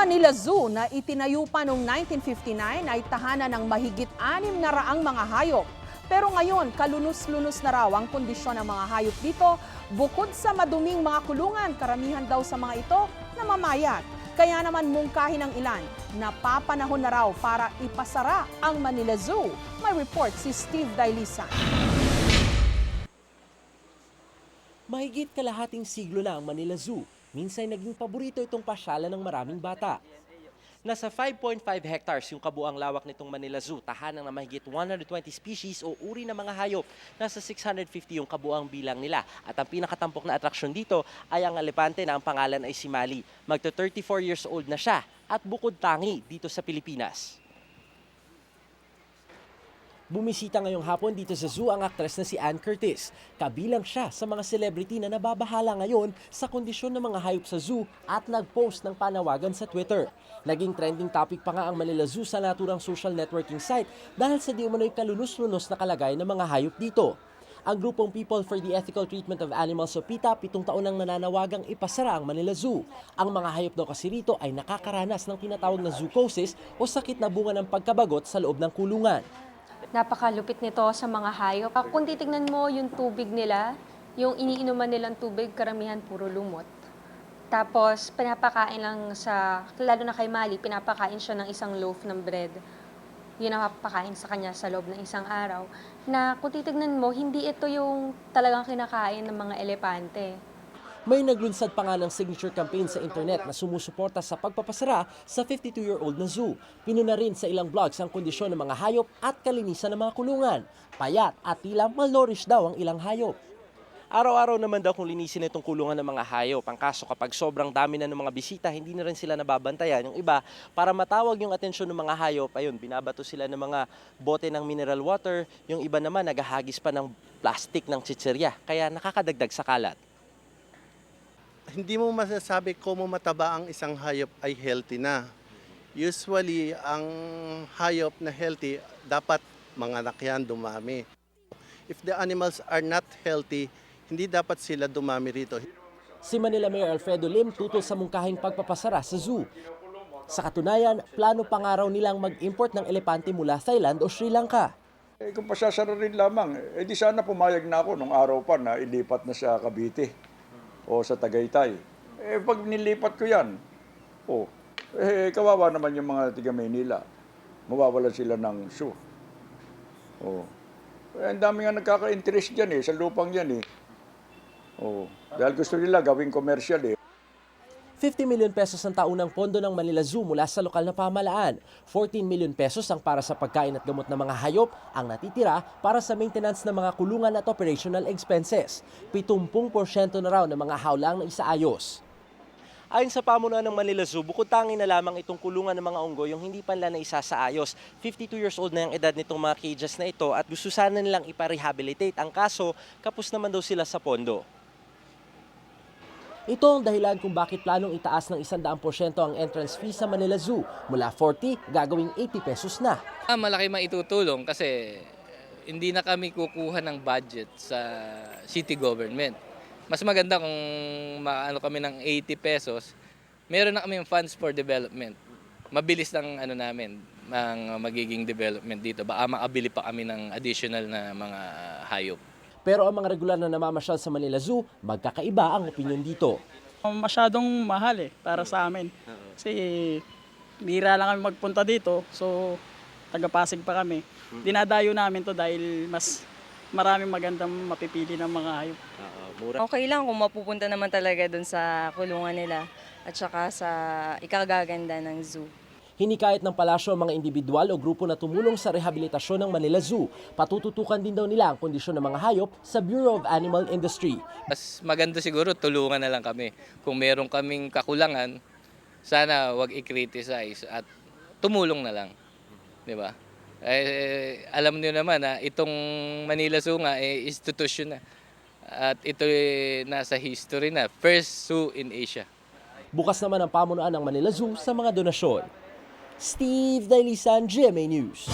Manila Zoo na itinayo pa noong 1959 ay tahanan ng mahigit anim na raang mga hayop. Pero ngayon, kalunos-lunos na raw ang kondisyon ng mga hayop dito. Bukod sa maduming mga kulungan, karamihan daw sa mga ito namamayat. Kaya naman mungkahin ng ilan, napapanahon na raw para ipasara ang Manila Zoo. May report si Steve Dailisan. Mahigit kalahating siglo na ang Manila Zoo. Minsan naging paborito itong pasyalan ng maraming bata. Nasa 5.5 hectares yung kabuang lawak nitong Manila Zoo, tahanan ng mahigit 120 species o uri ng mga hayop. Nasa 650 yung kabuang bilang nila. At ang pinakatampok na atraksyon dito ay ang elepante na ang pangalan ay si Mali. Magto 34 years old na siya at bukod tangi dito sa Pilipinas. Bumisita ngayong hapon dito sa zoo ang aktres na si Ann Curtis. Kabilang siya sa mga celebrity na nababahala ngayon sa kondisyon ng mga hayop sa zoo at nag-post ng panawagan sa Twitter. Naging trending topic pa nga ang Manila Zoo sa naturang social networking site dahil sa di umano'y kalunos-lunos na kalagay ng mga hayop dito. Ang grupong People for the Ethical Treatment of Animals o PETA pitong taon nang nananawagang ipasara ang Manila Zoo. Ang mga hayop daw kasi rito ay nakakaranas ng tinatawag na zoocosis o sakit na bunga ng pagkabagot sa loob ng kulungan. Napakalupit nito sa mga hayop. Kung titignan mo yung tubig nila, yung iniinuman nilang tubig, karamihan puro lumot. Tapos, pinapakain lang sa, lalo na kay Mali, pinapakain siya ng isang loaf ng bread. Yun ang papakain sa kanya sa loob ng isang araw. Na kung titignan mo, hindi ito yung talagang kinakain ng mga elepante. May naglunsad pa nga ng signature campaign sa internet na sumusuporta sa pagpapasara sa 52-year-old na zoo. Pinuna rin sa ilang blogs ang kondisyon ng mga hayop at kalinisan ng mga kulungan. Payat at tila malnourished daw ang ilang hayop. Araw-araw naman daw kung linisin itong kulungan ng mga hayop. Ang kaso kapag sobrang dami na ng mga bisita, hindi na rin sila nababantayan. Yung iba, para matawag yung atensyon ng mga hayop, ayun, binabato sila ng mga bote ng mineral water. Yung iba naman, naghahagis pa ng plastic ng chicherya. Kaya nakakadagdag sa kalat. Hindi mo masasabi kung mataba ang isang hayop ay healthy na. Usually, ang hayop na healthy, dapat manganak yan, dumami. If the animals are not healthy, hindi dapat sila dumami rito. Si Manila Mayor Alfredo Lim tutol sa mungkahing pagpapasara sa zoo. Sa katunayan, plano pa nga raw nilang mag-import ng elepante mula Thailand o Sri Lanka. Eh, kung pasasara rin lamang, eh di sana pumayag na ako nung araw pa na ilipat na sa Cavite o sa Tagaytay. Eh, pag nilipat ko yan, oh, eh, kawawa naman yung mga tiga Maynila. Mawawalan sila ng shoe. Oh. Eh, ang dami nga nagkaka-interest dyan eh, sa lupang yan eh. Oh. Dahil gusto nila gawing commercial eh. 50 million pesos ang taunang pondo ng Manila Zoo mula sa lokal na pamahalaan. 14 million pesos ang para sa pagkain at gamot ng mga hayop, ang natitira para sa maintenance ng mga kulungan at operational expenses. 70% na raw ng mga hawlang na isaayos. Ayon sa pamunuan ng Manila Zoo, bukod tangin na lamang itong kulungan ng mga unggoy yung hindi pa nila na isasaayos. 52 years old na yung edad nitong mga cages na ito at gusto sana nilang iparehabilitate. Ang kaso, kapos naman daw sila sa pondo. Ito ang dahilan kung bakit planong itaas ng 100% ang entrance fee sa Manila Zoo. Mula 40, gagawing 80 pesos na. Ah, malaki maitutulong kasi hindi na kami kukuha ng budget sa city government. Mas maganda kung maano kami ng 80 pesos, meron na kami funds for development. Mabilis ng ano namin, ng magiging development dito. Baka makabili pa kami ng additional na mga hayop. Pero ang mga regular na namamasyal sa Manila Zoo, magkakaiba ang opinion dito. masyadong mahal eh para sa amin. Kasi bira lang kami magpunta dito. So taga-Pasig pa kami. Dinadayo namin to dahil mas maraming magandang mapipili ng mga hayop. Okay lang kung mapupunta naman talaga dun sa kulungan nila at saka sa ikagaganda ng zoo. Hinikayat ng palasyo ang mga individual o grupo na tumulong sa rehabilitasyon ng Manila Zoo. Patututukan din daw nila ang kondisyon ng mga hayop sa Bureau of Animal Industry. Mas maganda siguro tulungan na lang kami. Kung meron kaming kakulangan, sana wag i-criticize at tumulong na lang. 'Di ba? Eh, alam niyo naman na itong Manila Zoo nga eh, institusyon na. At ito eh, nasa history na. First zoo in Asia. Bukas naman ang pamunuan ng Manila Zoo sa mga donasyon. Steve Dailisan, GMA News.